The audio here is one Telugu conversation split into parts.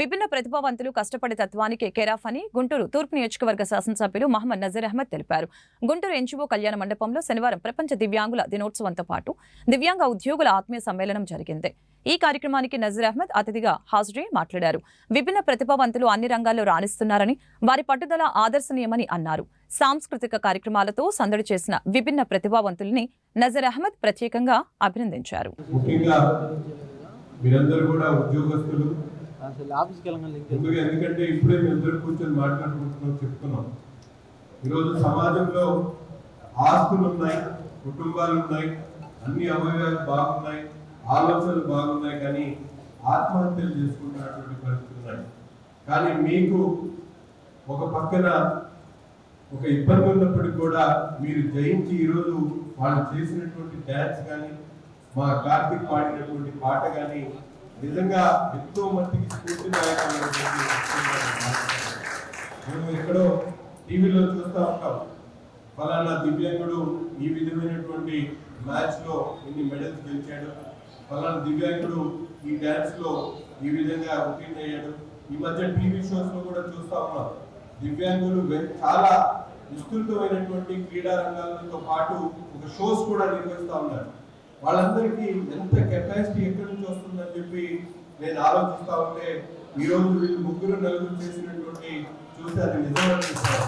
విభిన్న ప్రతిభావంతులు కష్టపడే తత్వానికి కేరాఫ్ అని గుంటూరు తూర్పు నియోజకవర్గ శాసనసభ్యులు మహమ్మద్ నజీర్ అహ్మద్ తెలిపారు. గుంటూరు ఎన్జిఓ కళ్యాణ మండపంలో శనివారం ప్రపంచ దివ్యాంగుల దినోత్సవంతో పాటు దివ్యాంగ ఉద్యోగుల ఆత్మీయ సమ్మేళనం జరిగింది. ఈ కార్యక్రమానికి నజీర్ అహ్మద్ అతిథిగా హాజరై మాట్లాడారు. విభిన్న ప్రతిభావంతులు అన్ని రంగాల్లో రాణిస్తున్నారని వారి పట్టుదల ఆదర్శనీయమని అన్నారు. సాంస్కృతిక కార్యక్రమాలతో సందడి చేసిన విభిన్న ప్రతిభావంతుల్ని నజర్ అహ్మద్ ప్రత్యేకంగా అభినందించారు. ముఖ్యంగా మీరందరూ కూడా ఉద్యోగస్తులు అసలు ఆఫీస్కి వెళ్ళగానే ఎందుకంటే ఇప్పుడే మీ అందరూ కూర్చొని మాట్లాడుకుంటున్నాం చెప్తున్నాం. ఈరోజు సమాజంలో ఆస్తులు ఉన్నాయి కుటుంబాలు ఉన్నాయి అన్ని అవయవాలు బాగున్నాయి ఆలోచనలు బాగున్నాయి కానీ ఆత్మహత్యలు చేసుకుంటున్నటువంటి పరిస్థితులు ఉన్నాయి. కానీ మీకు ఒక పక్కన ఒక ఇబ్బంది ఉన్నప్పటికీ కూడా మీరు జయించి ఈరోజు వాళ్ళు చేసినటువంటి డ్యాన్స్ కానీ మా కార్తీక్ పాడినటువంటి పాట కానీ నిజంగా ఎంతో మందికి స్ఫూర్తిదాయకమైనటువంటి మనం ఎక్కడో టీవీలో చూస్తూ ఉంటాం. ఫలానా దివ్యాంగుడు ఈ విధమైనటువంటి మ్యాచ్లో ఇన్ని మెడల్స్ గెలిచాడు. ఫలానా దివ్యాంగుడు ఈ డ్యాన్స్లో ఈ విధంగా ఉత్తీర్ణ అయ్యాడు. ఈ మధ్య టీవీ షోస్లో కూడా చూస్తూ ఉన్నాం. దివ్యాంగులు చాలా విస్తృతమైనటువంటి క్రీడా రంగాలతో పాటు ఒక షోస్ కూడా నిర్వహిస్తూ ఉన్నారు. వాళ్ళందరికీ ఎంత కెపాసిటీ ఎక్కడి నుంచి వస్తుందని చెప్పి నేను ఆలోచిస్తా ఉంటే ఈ రోజు వీళ్ళు ముగ్గురు నలుగురు చేసినటువంటి చూసి అది నిజం అనిపిస్తారు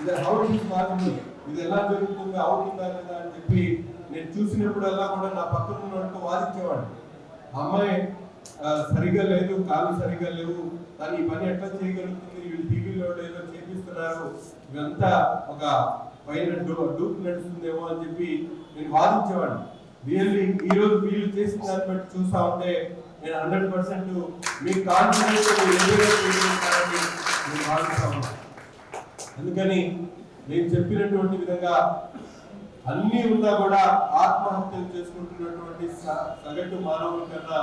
ఇది హౌ ఇస్ ఇది ఎలా జరుగుతుంది అవుతుందా లేదా అని చెప్పి నేను చూసినప్పుడల్లా కూడా నా పక్కన ఉన్నట్టు వాదించేవాడు అమ్మాయి సరిగా లేదు కాలు సరిగా లేవు. తను ఈ పని ఎట్లా చేయగలుగుతుంది? వీళ్ళు టీవీలో ఏదో చేపిస్తున్నారు. ఇదంతా ఒక పైన డూప్ నడుస్తుందేమో అని చెప్పి నేను వాదించేవాడిని. రియల్లీ ఈ రోజు వీళ్ళు చేసిన దాన్ని బట్టి చూస్తా ఉంటే నేను హండ్రెడ్ పర్సెంట్ మీ కాన్ఫిడెన్స్ నేను భావిస్తా అందుకని నేను చెప్పినటువంటి విధంగా అన్ని ఉన్నా కూడా ఆత్మహత్యలు చేసుకుంటున్నటువంటి సగటు మానవుల కన్నా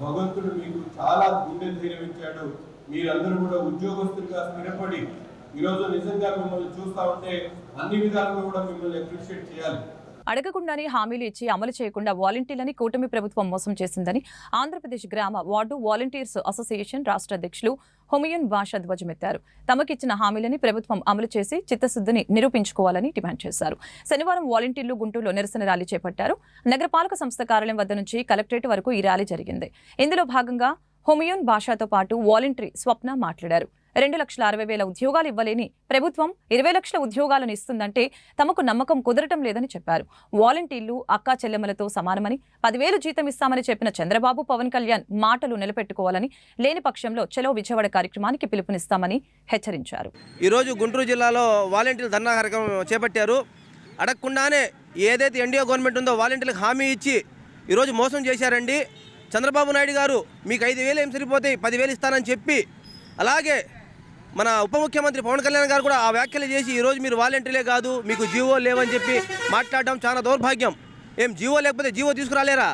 భగవంతుడు మీకు చాలా గుండె ధైర్యం ఇచ్చాడు. మీరందరూ కూడా ఉద్యోగస్తులుగా స్థిరపడి ఈరోజు నిజంగా మిమ్మల్ని చూస్తా ఉంటే అన్ని విధాలుగా కూడా మిమ్మల్ని అప్రిషియేట్ చేయాలి. అడగకుండానే హామీలు ఇచ్చి అమలు చేయకుండా వాలంటీర్లని కూటమి ప్రభుత్వం మోసం చేసిందని ఆంధ్రప్రదేశ్ గ్రామ వార్డు వాలంటీర్స్ అసోసియేషన్ రాష్ట్ర అధ్యక్షులు హొమియన్ భాష ధ్వజమెత్తారు. తమకిచ్చిన హామీలని ప్రభుత్వం అమలు చేసి చిత్తశుద్ధిని నిరూపించుకోవాలని డిమాండ్ చేశారు. శనివారం వాలంటీర్లు గుంటూరులో నిరసన ర్యాలీ చేపట్టారు. నగరపాలక సంస్థ కార్యాలయం వద్ద నుంచి కలెక్టరేట్ వరకు ఈ ర్యాలీ జరిగింది. ఇందులో భాగంగా హుమయూన్ భాషతో పాటు వాలంటరీ స్వప్న మాట్లాడారు. రెండు లక్షల అరవై వేల ఉద్యోగాలు ఇవ్వలేని ప్రభుత్వం ఇరవై లక్షల ఉద్యోగాలను ఇస్తుందంటే తమకు నమ్మకం కుదరటం లేదని చెప్పారు. వాలంటీర్లు అక్కా చెల్లెమ్మలతో సమానమని పదివేలు జీతం ఇస్తామని చెప్పిన చంద్రబాబు పవన్ కళ్యాణ్ మాటలు నిలబెట్టుకోవాలని లేని పక్షంలో చలో విజయవాడ కార్యక్రమానికి పిలుపునిస్తామని హెచ్చరించారు. ఈరోజు గుంటూరు జిల్లాలో వాలంటీర్లు ధర్నా కార్యక్రమం చేపట్టారు. అడగకుండానే ఏదైతే ఎన్డీఏ గవర్నమెంట్ ఉందో వాలంటీర్లకు హామీ ఇచ్చి ఈరోజు మోసం చేశారండి. చంద్రబాబు నాయుడు గారు మీకు ఐదు వేలు ఏం సరిపోతాయి? పదివేలు ఇస్తానని చెప్పి అలాగే మన ఉప ముఖ్యమంత్రి పవన్ కళ్యాణ్ గారు కూడా ఆ వ్యాఖ్యలు చేసి ఈరోజు మీరు వాలంటీర్లే కాదు మీకు జీవో లేవని చెప్పి మాట్లాడడం చాలా దౌర్భాగ్యం. ఏం జీవో లేకపోతే జీవో తీసుకురాలేరా?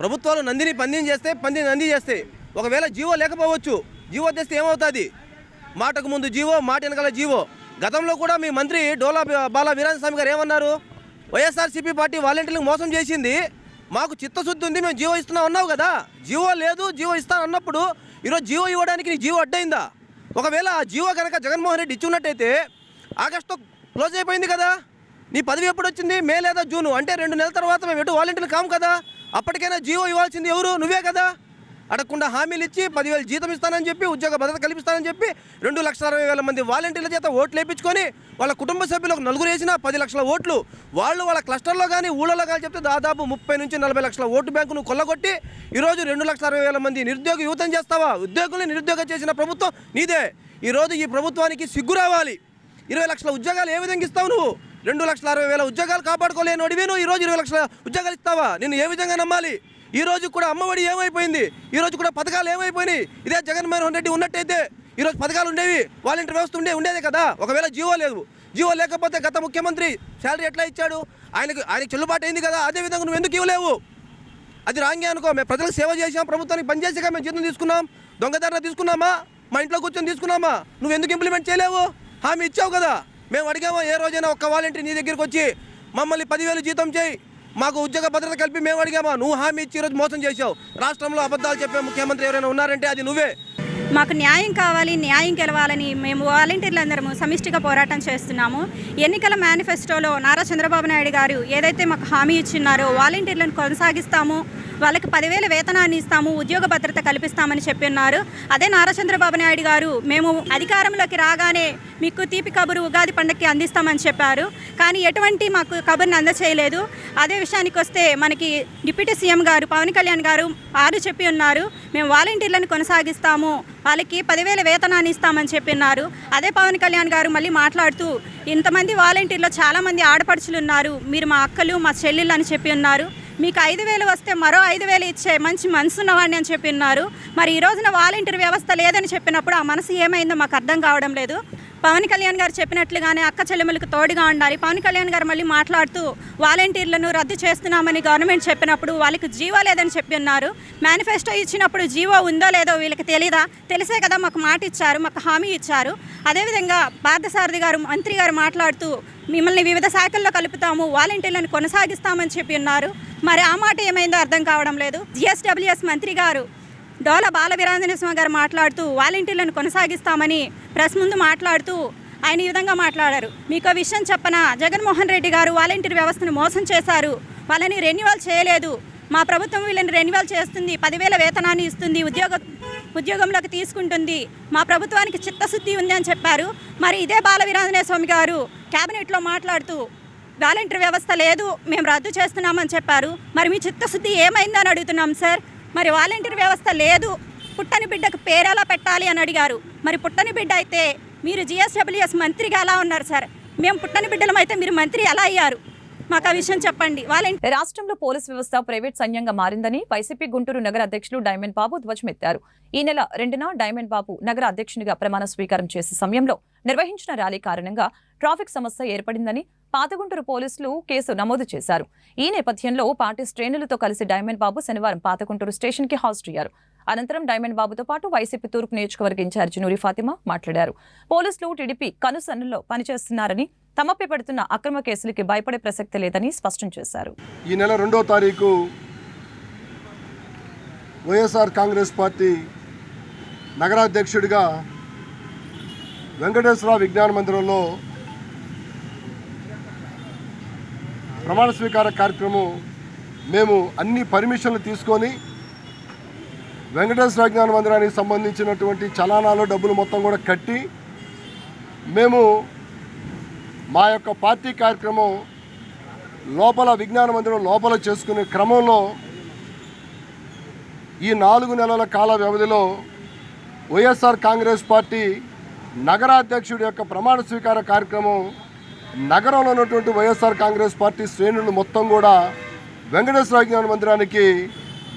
ప్రభుత్వాలు నందిని పందిని చేస్తే పందిని నంది చేస్తే. ఒకవేళ జీవో లేకపోవచ్చు జీవో తెస్తే ఏమవుతుంది? మాటకు ముందు జీవో మాట వెనకాల జీవో. గతంలో కూడా మీ మంత్రి డోలా బాల వీరాజ స్వామి గారు ఏమన్నారు? వైఎస్ఆర్సీపీ పార్టీ వాలంటీర్లకు మోసం చేసింది. మాకు చిత్తశుద్ధి ఉంది మేము జీవో ఇస్తున్నాం అన్నావు కదా? జీవో లేదు జీవో ఇస్తాను అన్నప్పుడు ఈరోజు జీవో ఇవ్వడానికి నీ జీవో అడ్డైందా? ఒకవేళ ఆ జీవో కనుక జగన్మోహన్ రెడ్డి ఇచ్చున్నట్టయితే ఆగస్టు క్లోజ్ అయిపోయింది కదా? నీ పదవి ఎప్పుడు వచ్చింది? మే లేదా జూను? అంటే రెండు నెలల తర్వాత మేము ఎటు వాలంటీర్లు కాము కదా? అప్పటికైనా జీవో ఇవ్వాల్సింది ఎవరు? నువ్వే కదా? అడగకుండా హామీలు ఇచ్చి పదివేలు జీతం ఇస్తానని చెప్పి ఉద్యోగ భద్రత కల్పిస్తానని చెప్పి రెండు లక్షల అరవై వేల మంది వాలంటీర్ల చేత ఓట్లు వేయించుకొని వాళ్ళ కుటుంబ సభ్యులకు నలుగురు వేసిన పది లక్షల ఓట్లు వాళ్ళు వాళ్ళ క్లస్టర్లో కానీ ఊళ్ళలో కానీ చెప్తే దాదాపు ముప్పై నుంచి నలభై లక్షల ఓటు బ్యాంకును కొల్లగొట్టి ఈరోజు రెండు లక్షల అరవై వేల మంది నిరుద్యోగ యువతం చేస్తావా? ఉద్యోగుల్ని నిరుద్యోగం చేసిన ప్రభుత్వం నీదే. ఈరోజు ఈ ప్రభుత్వానికి సిగ్గు రావాలి. ఇరవై లక్షల ఉద్యోగాలు ఏ విధంగా ఇస్తావు నువ్వు? రెండు లక్షల అరవై వేల ఉద్యోగాలు కాపాడుకోలేని అడివి నువ్వు. ఈరోజు ఇరవై లక్షల ఉద్యోగాలు ఇస్తావా? నేను ఏ విధంగా నమ్మాలి? ఈరోజు కూడా అమ్మఒడి ఏమైపోయింది? ఈరోజు కూడా పథకాలు ఏమైపోయినాయి? ఇదే జగన్మోహన్ రెడ్డి ఉన్నట్టయితే ఈరోజు పథకాలు ఉండేవి వాలంటీర్ వ్యవస్థ ఉండే ఉండేదే కదా? ఒకవేళ జీవో లేదు. జీవో లేకపోతే గత ముఖ్యమంత్రి శాలరీ ఎట్లా ఇచ్చాడు? ఆయనకు ఆయనకు చెల్లుబాటు అయింది కదా? అదే విధంగా నువ్వు ఎందుకు ఇవ్వలేవు? అది రాంగే అనుకో. మేము ప్రజలకు సేవ చేసాం ప్రభుత్వానికి పనిచేసాక మేము జీతం తీసుకున్నాం. దొంగదారణ తీసుకున్నామా? మా ఇంట్లో కూర్చొని తీసుకున్నామా? నువ్వు ఎందుకు ఇంప్లిమెంట్ చేయలేవు? హామీ ఇచ్చావు కదా? మేము అడిగామా ఏ రోజైనా ఒక్క వాలంటీర్ నీ దగ్గరికి వచ్చి మమ్మల్ని పదివేలు జీతం చేయి మాకు ఉద్యోగ భద్రత కలిపి మేము అడిగామా? నువ్వు హామీ ఇచ్చి ఈరోజు మోసం చేశావు. రాష్ట్రంలో అబద్ధాలు చెప్పే ముఖ్యమంత్రి ఎవరైనా ఉన్నారంటే అది నువ్వే. మాకు న్యాయం కావాలి న్యాయం గెలవాలని మేము వాలంటీర్లు అందరము సమిష్టిగా పోరాటం చేస్తున్నాము. ఎన్నికల మేనిఫెస్టోలో నారా చంద్రబాబు నాయుడు గారు ఏదైతే మాకు హామీ ఇచ్చిన్నారో వాలంటీర్లను కొనసాగిస్తాము. వాళ్ళకి పదివేల వేతనాన్ని ఇస్తాము ఉద్యోగ భద్రత కల్పిస్తామని చెప్పి ఉన్నారు అదే నారా చంద్రబాబు నాయుడు గారు మేము అధికారంలోకి రాగానే మీకు తీపి కబురు ఉగాది పండుగకి అందిస్తామని చెప్పారు. కానీ ఎటువంటి మాకు కబుర్ని అందచేయలేదు. అదే విషయానికి వస్తే మనకి డిప్యూటీ సీఎం గారు పవన్ కళ్యాణ్ గారు ఆరు చెప్పి ఉన్నారు. మేము వాలంటీర్లను కొనసాగిస్తాము వాళ్ళకి పదివేల వేతనాన్ని ఇస్తామని చెప్పి ఉన్నారు అదే పవన్ కళ్యాణ్ గారు మళ్ళీ మాట్లాడుతూ ఇంతమంది వాలంటీర్లో చాలామంది ఆడపడుచులు ఉన్నారు. మీరు మా అక్కలు మా చెల్లెళ్ళు అని చెప్పి ఉన్నారు. మీకు ఐదు వేలు వస్తే మరో ఐదు వేలు ఇచ్చే మంచి మనసు ఉన్నవాడిని అని చెప్పి ఉన్నారు. మరి ఈ రోజున వాలంటీర్ వ్యవస్థ లేదని చెప్పినప్పుడు ఆ మనసు ఏమైందో మాకు అర్థం కావడం లేదు. పవన్ కళ్యాణ్ గారు చెప్పినట్లుగానే అక్క చెల్లెములకు తోడుగా ఉండాలి. పవన్ కళ్యాణ్ గారు మళ్ళీ మాట్లాడుతూ వాలంటీర్లను రద్దు చేస్తున్నామని గవర్నమెంట్ చెప్పినప్పుడు వాళ్ళకి జీవో లేదని చెప్పి ఉన్నారు. మేనిఫెస్టో ఇచ్చినప్పుడు జీవో ఉందో లేదో వీళ్ళకి తెలీదా? తెలిసే కదా మాకు మాట ఇచ్చారు మాకు హామీ ఇచ్చారు. అదేవిధంగా పార్థసారథి గారు మంత్రి గారు మాట్లాడుతూ మిమ్మల్ని వివిధ శాఖల్లో కలుపుతాము వాలంటీర్లను కొనసాగిస్తామని చెప్పి ఉన్నారు. మరి ఆ మాట ఏమైందో అర్థం కావడం లేదు. జిఎస్డబ్ల్యూఎస్ మంత్రి గారు డోల బాల వీరాంజనేయ గారు మాట్లాడుతూ వాలంటీర్లను కొనసాగిస్తామని ప్రెస్ ముందు మాట్లాడుతూ ఆయన ఈ విధంగా మాట్లాడారు. మీకు విషయం చెప్పన? జగన్మోహన్ రెడ్డి గారు వాలంటీర్ వ్యవస్థను మోసం చేశారు. వాళ్ళని రెన్యువల్ చేయలేదు. మా ప్రభుత్వం వీళ్ళని రెన్యువల్ చేస్తుంది. పదివేల వేతనాన్ని ఇస్తుంది. ఉద్యోగ ఉద్యోగంలోకి తీసుకుంటుంది. మా ప్రభుత్వానికి చిత్తశుద్ధి ఉంది అని చెప్పారు. మరి ఇదే బాల వీరాంజనేయ స్వామి గారు క్యాబినెట్లో మాట్లాడుతూ వాలంటీర్ వ్యవస్థ లేదు మేము రద్దు చేస్తున్నామని చెప్పారు. మరి మీ చిత్తశుద్ధి ఏమైందని అడుగుతున్నాం సార్. మరి వాలంటీర్ వ్యవస్థ లేదు పుట్టని బిడ్డకు పేరెలా పెట్టాలి అని అడిగారు. మరి పుట్టని బిడ్డ అయితే మీరు జిఎస్డబ్ల్యూఎస్ మంత్రిగా ఎలా ఉన్నారు సార్? మేము పుట్టని బిడ్డలం అయితే మీరు మంత్రి ఎలా అయ్యారు? మాకు ఆ విషయం చెప్పండి. రాష్ట్రంలో పోలీస్ వ్యవస్థ ప్రైవేట్ సైన్యంగా మారిందని వైసీపీ గుంటూరు నగర అధ్యక్షులు డైమండ్ బాబు ధ్వజమెత్తారు. ఈ నెల రెండున డైమండ్ బాబు నగర అధ్యక్షునిగా ప్రమాణ స్వీకారం చేసే సమయంలో నిర్వహించిన ర్యాలీ కారణంగా ట్రాఫిక్ సమస్య ఏర్పడిందని పాతగుంటూరు పోలీసులు కేసు నమోదు చేశారు. ఈ నేపథ్యంలో పార్టీ శ్రేణులతో కలిసి డైమండ్ బాబు శనివారం పాతగుంటూరు స్టేషన్కి హాజరయ్యారు అనంతరం డైమండ్ బాబుతో పాటు వైసీపీ తూర్పు నియోజకవర్గ ఇన్ఛార్జి నూరి ఫాతిమా మాట్లాడారు. పోలీసులు టీడీపీ కనుసన్నుల్లో పనిచేస్తున్నారని తమపై పడుతున్న అక్రమ కేసులకి భయపడే ప్రసక్తి లేదని స్పష్టం చేశారు. ఈ నెల రెండో తారీఖు వైఎస్ఆర్ కాంగ్రెస్ పార్టీ నగరాధ్యక్షుడిగా వెంకటేశ్వర విజ్ఞాన మందిరంలో ప్రమాణ స్వీకార కార్యక్రమం మేము అన్ని పర్మిషన్లు తీసుకొని వెంకటేశ్వర విజ్ఞాన మందిరానికి సంబంధించినటువంటి చలానాలు డబ్బులు మొత్తం కూడా కట్టి మేము మా యొక్క పార్టీ కార్యక్రమం లోపల విజ్ఞాన మందిరం లోపల చేసుకునే క్రమంలో ఈ నాలుగు నెలల కాల వ్యవధిలో వైఎస్ఆర్ కాంగ్రెస్ పార్టీ నగరాధ్యక్షుడి యొక్క ప్రమాణ స్వీకార కార్యక్రమం నగరంలో ఉన్నటువంటి వైఎస్ఆర్ కాంగ్రెస్ పార్టీ శ్రేణులు మొత్తం కూడా వెంకటేశ్వర విజ్ఞాన మందిరానికి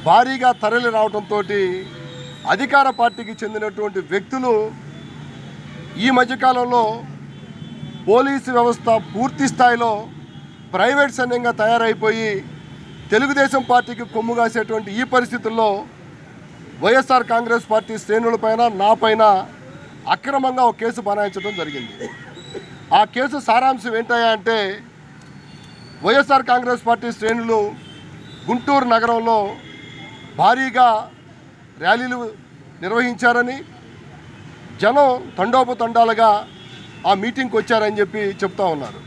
భారీగా తరలి రావడంతో అధికార పార్టీకి చెందినటువంటి వ్యక్తులు ఈ మధ్యకాలంలో పోలీసు వ్యవస్థ పూర్తి స్థాయిలో ప్రైవేట్ సైన్యంగా తయారైపోయి తెలుగుదేశం పార్టీకి కొమ్ము కాసేటువంటి ఈ పరిస్థితుల్లో వైఎస్ఆర్ కాంగ్రెస్ పార్టీ శ్రేణులపైన నాపైన అక్రమంగా ఒక కేసు బనాయించడం జరిగింది. ఆ కేసు సారాంశం ఏంటయ్యా అంటే వైఎస్ఆర్ కాంగ్రెస్ పార్టీ శ్రేణులు గుంటూరు నగరంలో భారీగా ర్యాలీలు నిర్వహించారని జనం తండోపతండాలుగా ఆ మీటింగ్కి వచ్చారని చెప్పి చెప్తా ఉన్నారు.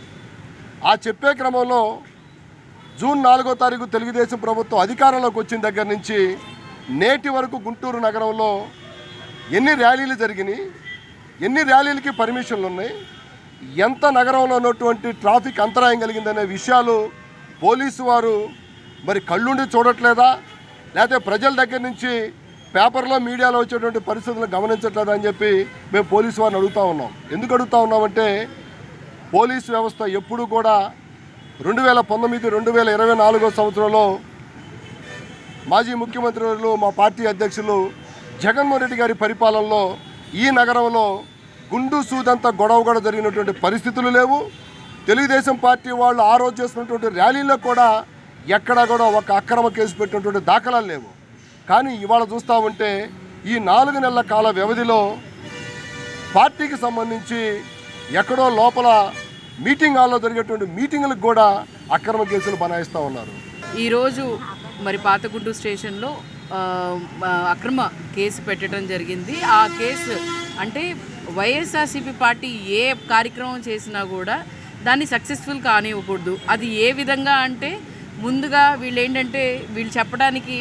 ఆ చెప్పే క్రమంలో జూన్ నాలుగో తారీఖు తెలుగుదేశం ప్రభుత్వం అధికారంలోకి వచ్చిన దగ్గర నుంచి నేటి వరకు గుంటూరు నగరంలో ఎన్ని ర్యాలీలు జరిగినాయి ఎన్ని ర్యాలీలకి పర్మిషన్లు ఉన్నాయి ఎంత నగరంలో ఉన్నటువంటి ట్రాఫిక్ అంతరాయం కలిగిందనే విషయాలు పోలీసు వారు మరి కళ్ళుండి చూడట్లేదా? లేకపోతే ప్రజల దగ్గర నుంచి పేపర్లో మీడియాలో వచ్చేటువంటి పరిస్థితులను గమనించట్లేదు అని చెప్పి మేము పోలీసు వారిని అడుగుతా ఉన్నాం. ఎందుకు అడుగుతూ ఉన్నామంటే పోలీసు వ్యవస్థ ఎప్పుడు కూడా రెండు వేల పంతొమ్మిది రెండు వేల ఇరవై నాలుగో సంవత్సరంలో మాజీ ముఖ్యమంత్రులు మా పార్టీ అధ్యక్షులు జగన్మోహన్ రెడ్డి గారి పరిపాలనలో ఈ నగరంలో గుండు సూదంత గొడవ కూడా జరిగినటువంటి పరిస్థితులు లేవు. తెలుగుదేశం పార్టీ వాళ్ళు ఆ రోజు చేసినటువంటి ర్యాలీలో కూడా ఎక్కడా కూడా ఒక అక్రమ కేసు పెట్టినటువంటి దాఖలాలు లేవు. కానీ ఇవాళ చూస్తూ ఉంటే ఈ నాలుగు నెలల కాల వ్యవధిలో పార్టీకి సంబంధించి ఎక్కడో లోపల మీటింగ్ హాల్లో జరిగేటువంటి మీటింగులకు కూడా అక్రమ కేసులు బనాయిస్తూ ఉన్నారు. ఈరోజు మరి పాతగుంటూరు స్టేషన్లో అక్రమ కేసు పెట్టడం జరిగింది. ఆ కేసు అంటే వైఎస్ఆర్సీపీ పార్టీ ఏ కార్యక్రమం చేసినా కూడా దాన్ని సక్సెస్ఫుల్ కానివ్వకూడదు. అది ఏ విధంగా అంటే ముందుగా వీళ్ళు ఏంటంటే వీళ్ళు చెప్పడానికి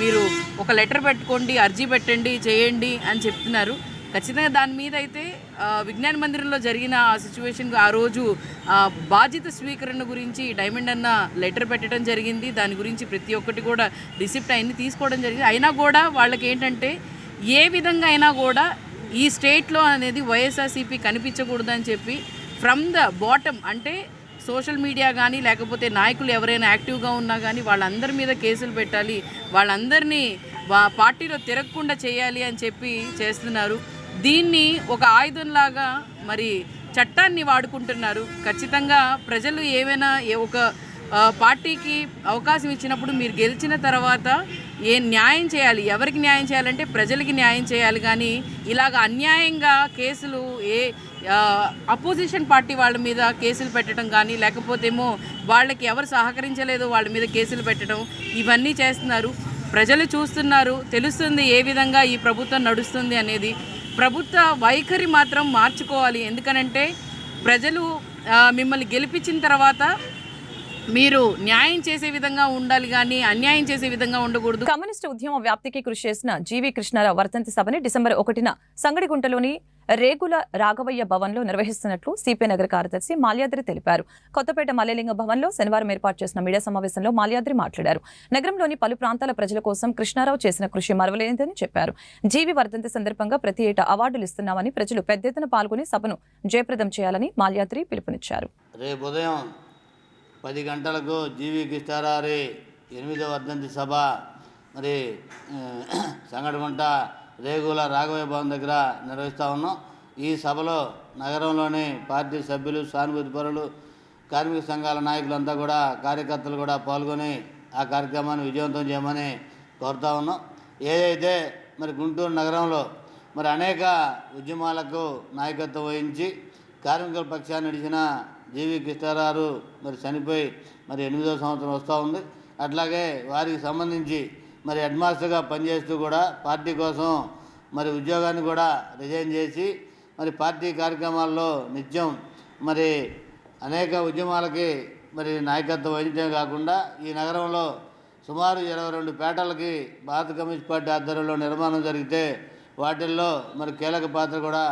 మీరు ఒక లెటర్ పెట్టుకోండి అర్జీ పెట్టండి చేయండి అని చెప్తున్నారు. ఖచ్చితంగా దాని మీద అయితే విజ్ఞాన మందిరంలో జరిగిన ఆ సిచ్యువేషన్ ఆ రోజు బాధ్యత స్వీకరణ గురించి డైమండ్ అన్న లెటర్ పెట్టడం జరిగింది. దాని గురించి ప్రతి ఒక్కటి కూడా రిసిప్ట్ అయింది తీసుకోవడం జరిగింది. అయినా కూడా వాళ్ళకి ఏంటంటే ఏ విధంగా అయినా కూడా ఈ స్టేట్లో అనేది వైఎస్ఆర్సీపీ కనిపించకూడదని చెప్పి ఫ్రమ్ ద బాటమ్ అంటే సోషల్ మీడియా కానీ లేకపోతే నాయకులు ఎవరైనా యాక్టివ్గా ఉన్నా కానీ వాళ్ళందరి మీద కేసులు పెట్టాలి వాళ్ళందరినీ వా పార్టీలో తిరగకుండా చేయాలి అని చెప్పి చేస్తున్నారు. దీన్ని ఒక ఆయుధంలాగా మరి చట్టాన్ని వాడుకుంటున్నారు. ఖచ్చితంగా ప్రజలు ఏమైనా ఏ- ఒక పార్టీకి అవకాశం ఇచ్చినప్పుడు మీరు గెలిచిన తర్వాత ఏ న్యాయం చేయాలి? ఎవరికి న్యాయం చేయాలంటే ప్రజలకి న్యాయం చేయాలి. కానీ ఇలాగ అన్యాయంగా కేసులు ఏ అపోజిషన్ పార్టీ వాళ్ళ మీద కేసులు పెట్టడం కానీ లేకపోతేమో వాళ్ళకి ఎవరు సహకరించలేదు వాళ్ళ మీద కేసులు పెట్టడం ఇవన్నీ చేస్తున్నారు. ప్రజలు చూస్తున్నారు. తెలుస్తుంది ఏ విధంగా ఈ ప్రభుత్వం నడుస్తుంది అనేది. ప్రభుత్వ వైఖరి మాత్రం మార్చుకోవాలి. ఎందుకనంటే ప్రజలు మిమ్మల్ని గెలిపించిన తర్వాత మీరు న్యాయం చేసే విధంగా ఉండాలి కానీ అన్యాయం చేసే విధంగా ఉండకూడదు. కమ్యూనిస్టు ఉద్యమ వ్యాప్తికి కృషి చేసిన జీవి కృష్ణారావు వర్ధంతి సభని డిసెంబర్ ఒకటిన సంగడిగుంటలోని రేగుల రాఘవయ్య భవన్లో నిర్వహిస్తున్నట్లు సిపిఐ నగర కార్యదర్శి మాల్యాద్రి తెలిపారు. కొత్తపేట మల్లెలింగ భవన్లో శనివారం ఏర్పాటు చేసిన మీడియా సమావేశంలో మాల్యాద్రి మాట్లాడారు. నగరంలోని పలు ప్రాంతాల ప్రజల కోసం కృష్ణారావు చేసిన కృషి మరవలేనిదని చెప్పారు. జీవి వర్ధంతి సందర్భంగా ప్రతి ఏటా అవార్డులు ఇస్తున్నామని ప్రజలు పెద్ద ఎత్తున పాల్గొని సభను జయప్రదం చేయాలని మాల్యాద్రి పిలుపునిచ్చారు. రేపు ఉదయం పది గంటలకు జీవి కృష్ణారారి ఎనిమిదో వర్ధంతి సభ. మరి ఆ, సంగడగుంట రేగుల రాఘవయ్య భవన్ దగ్గర నిర్వహిస్తూ ఉన్నాం. ఈ సభలో నగరంలోని పార్టీ సభ్యులు సానుభూతి పరులు కార్మిక సంఘాల నాయకులంతా కూడా కార్యకర్తలు కూడా పాల్గొని ఆ కార్యక్రమాన్ని విజయవంతం చేయమని కోరుతా ఉన్నాం. ఏదైతే మరి గుంటూరు నగరంలో మరి అనేక ఉద్యమాలకు నాయకత్వం వహించి కార్మికుల పక్షాన్ని నడిచిన జీవి కృష్ణారావు మరి చనిపోయి మరి ఎనిమిదో సంవత్సరం వస్తూ ఉంది. అట్లాగే వారికి సంబంధించి మరి హెడ్ మాస్టర్గా పనిచేస్తూ కూడా పార్టీ కోసం మరి ఉద్యోగాన్ని కూడా రిజైన్ చేసి మరి పార్టీ కార్యక్రమాల్లో నిత్యం మరి అనేక ఉద్యమాలకి మరి నాయకత్వం వహించడమే కాకుండా ఈ నగరంలో సుమారు ఇరవై రెండు పేటలకి భారత కమ్యూనిస్ట్ పార్టీ ఆధ్వర్యంలో నిర్మాణం జరిగితే వాటిల్లో మరి కీలక పాత్ర కూడా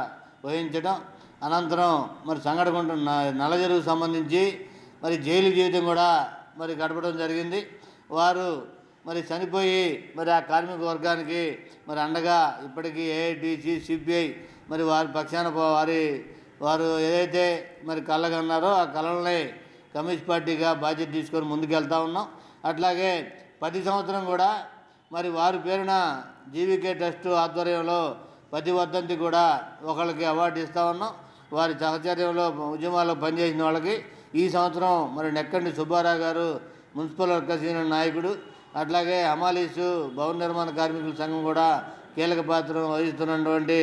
వహించడం అనంతరం మరి సంగడగుంట న- నల్లజరుగు సంబంధించి మరి జైలు జీవితం కూడా మరి గడపడం జరిగింది. వారు మరి చనిపోయి మరి ఆ కార్మిక వర్గానికి మరి అండగా ఇప్పటికీ ఏఐటీసీ సిపిఐ మరి వారి పక్షాన వారి వారు ఏదైతే మరి కళ్ళగన్నారో ఆ కళల్ని కమ్యూనిస్ట్ పార్టీగా బాధ్యత తీసుకొని ముందుకెళ్తా ఉన్నాం. అట్లాగే ప్రతి సంవత్సరం కూడా మరి వారి పేరున జీవికే ట్రస్ట్ ఆధ్వర్యంలో ప్రతి వర్ధంతి కూడా ఒకళ్ళకి అవార్డు ఇస్తూ ఉన్నాం. వారి సహచర్యంలో ఉద్యమాల్లో పనిచేసిన వాళ్ళకి ఈ సంవత్సరం మరి నెక్కండి సుబ్బారావు గారు మున్సిపల్ వర్కర్స్ యూనియన్ నాయకుడు. అట్లాగే హమాలీసు భవన నిర్మాణ కార్మికుల సంఘం కూడా కీలక పాత్ర వహిస్తున్నటువంటి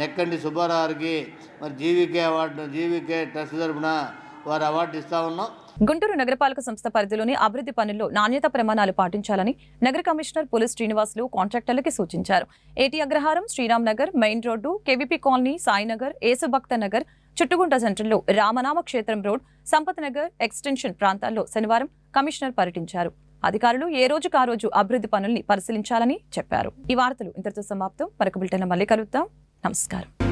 నెక్కండి సుబ్బారావు గారికి మరి జీవికే అవార్డు జీవికే ట్రస్ట్ తరపున వారు అవార్డు ఇస్తూ ఉన్నాం. గుంటూరు నగరపాలక సంస్థ పరిధిలోని అభివృద్ధి పనుల్లో నాణ్యత ప్రమాణాలు పాటించాలని నగర కమిషనర్ పులి శ్రీనివాసులు కాంట్రాక్టర్లకి సూచించారు. AT Agraharam Sriram Nagar main road KVP colony Sainagar Yesubhakta Nagar Chuttugunta సెంటర్లో రామనామ క్షేత్రం రోడ్ సంపత్ నగర్ ఎక్స్టెన్షన్ ప్రాంతాల్లో శనివారం కమిషనర్ పర్యటించారు. అధికారులు ఏ రోజుకు ఆ రోజు అభివృద్ధి పనుల్ని పరిశీలించాలని చెప్పారు. ఈ వార్తలు ఇంతటితో సమాప్తం. మరొక బులెటిన్ మళ్ళీ కలుద్దాం. నమస్కారం.